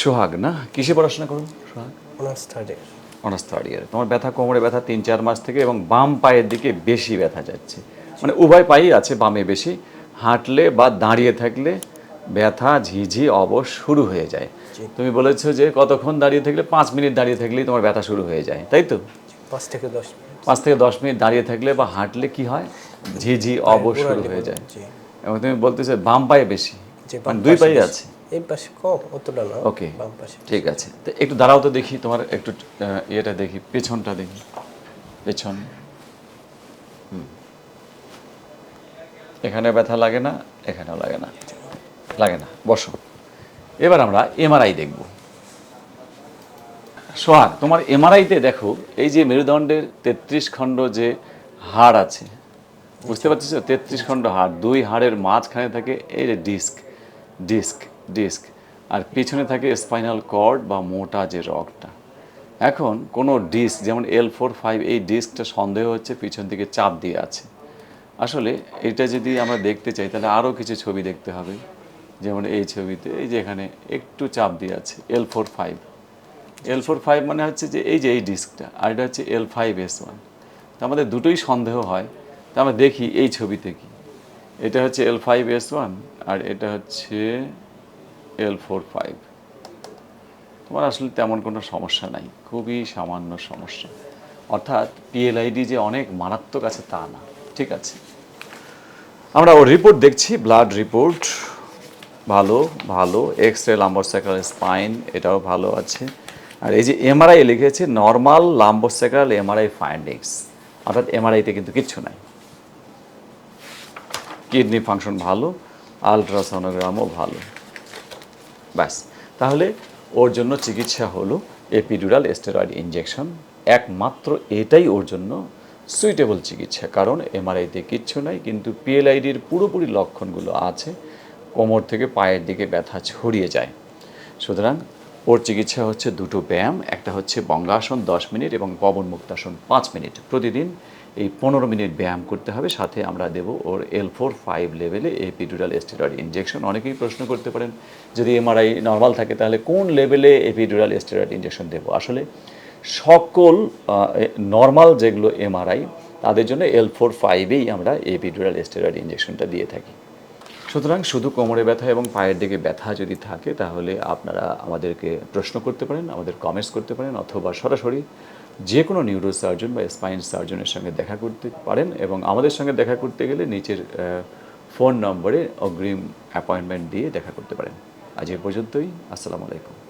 সোহাগ না? কিসে পড়াশোনা করুন Sohag? Honours third year honours third year তোমার ব্যথা কোমরে ব্যথা তিন চার মাস থেকে এবং বাম পায়ের দিকে বেশি ব্যথা যাচ্ছে। মানে উভয় পায়েই আছে বামে বেশি। হাঁটলে বা দাঁড়িয়ে থাকলে ব্যথা ঝিঝি অবশ শুরু হয়ে যায়। তুমি বলেছ যে কতক্ষণ দাঁড়িয়ে থাকলে? পাঁচ মিনিট দাঁড়িয়ে থাকলেই তোমার ব্যথা শুরু হয়ে যায়। তাই তো? পাঁচ থেকে দশ মিনিট। পাঁচ থেকে দশ মিনিট দাঁড়িয়ে থাকলে বা হাঁটলে কি হয়? ঝিঝি অবশ শুরু হয়ে যায়। এবং তুমি বলতেছো বাম পায়ে বেশি। মানে দুই পায়ে আছে। এই পাশে কম অতটা না ওকে বাম পাশে ঠিক আছে। তো একটু দাঁড়াও তো দেখি তোমার একটু ইয়েটা দেখি পেছনটা দেখি। পেছন। এখানে ব্যথা লাগে না এখানেও লাগে না। লাগে না বসো। এবার আমরা এমআরআই দেখব। সোহাগ তোমার এমআরআইতে দেখো এই যে মেরুদণ্ডের তেত্রিশ খণ্ড যে হাড় আছে বুঝতে পারছিস তেত্রিশ খণ্ড হাড় দুই হাড়ের মাঝখানে থাকে এই যে ডিস্ক ডিস্ক। ডিস্ক আর পিছনে থাকে স্পাইনাল কর্ড বা মোটা যে রগটা। এখন কোনো ডিস্ক, যেমন এল ফোর ফাইভ এই ডিস্কটা সন্দেহ হচ্ছে পিছন দিকে চাপ দিয়ে আছে। আসলে এটা যদি আমরা দেখতে চাই, তাহলে আরও কিছু ছবি দেখতে হবে। যেমন এই ছবিতে, এই যে এখানে একটু চাপ দিয়ে আছে L four five L four five মানে হচ্ছে যে এই যে এই ডিস্কটা, আর এটা হচ্ছে এল ফাইভ এস ওয়ান তো আমাদের দুটোই সন্দেহ হয়, তো আমরা দেখি এই ছবিতে কি। এটা হচ্ছে এল ফাইভ এস ওয়ান আর এটা হচ্ছে এল ফোর ফাইভ তোমার আসলে তেমন কোনো সমস্যা নাই, খুবই সামান্য সমস্যা। অর্থাৎ পিএলআইডি যে অনেক মারাত্মক আছে তা না, ঠিক আছে? আমরা ওর রিপোর্ট দেখছি ব্লাড রিপোর্ট ভালো ভালো এক্স রে লাম্বোসাইকাল স্পাইন এটাও ভালো আছে। আর এই যে এমআরআই লিখেছে নর্মাল লাম্বোসাইকাল এমআরআই ফাইন্ডিংস অর্থাৎ এমআরআইতে কিন্তু কিচ্ছু নাই। কিডনি ফাংশন ভালো আলট্রাসোনোগ্রামও ভালো। ব্যাস। তাহলে ওর জন্য চিকিৎসা হলো এপিডুরাল স্টেরয়েড ইঞ্জেকশন একমাত্র এটাই ওর জন্য সুইটেবল চিকিৎসা, কারণ এমআরআইতে কিচ্ছু নাই, কিন্তু পিএলআইডির পুরোপুরি লক্ষণগুলো আছে, কোমর থেকে পায়ের দিকে ব্যথা ছড়িয়ে যায়। সুতরাং ওর চিকিৎসা হচ্ছে দুটো ব্যায়াম, একটা হচ্ছে বঙ্গাসন দশ মিনিট এবং পবন মুক্তাসন পাঁচ মিনিট। প্রতিদিন এই পনেরো মিনিট ব্যায়াম করতে হবে, সাথে আমরা দেব ওর এল ফোর ফাইভ লেভেলে এপিডুরাল স্টেরয়েড ইঞ্জেকশন অনেকেই প্রশ্ন করতে পারেন, যদি এমআরআই নর্মাল থাকে তাহলে কোন লেভেলে এপিডুরাল স্টেরয়েড ইঞ্জেকশন দেবো? আসলে সকল নর্মাল যেগুলো এমআরআই তাদের জন্য এল ফোর ফাইভেই আমরা এপিডুরাল স্টেরয়েড ইঞ্জেকশনটা দিয়ে থাকি। সুতরাং শুধু কোমরে ব্যথা এবং পায়ের দিকে ব্যথা যদি থাকে, তাহলে আপনারা আমাদেরকে প্রশ্ন করতে পারেন, আমাদের কমেন্টস করতে পারেন, অথবা সরাসরি যে কোনো নিউরো সার্জন বা স্পাইন সার্জনের সঙ্গে দেখা করতে পারেন এবং আমাদের সঙ্গে দেখা করতে গেলে নিচের ফোন নম্বরে অগ্রিম অ্যাপয়েন্টমেন্ট দিয়ে দেখা করতে পারেন। আজ এ পর্যন্তই, আসসালামু আলাইকুম।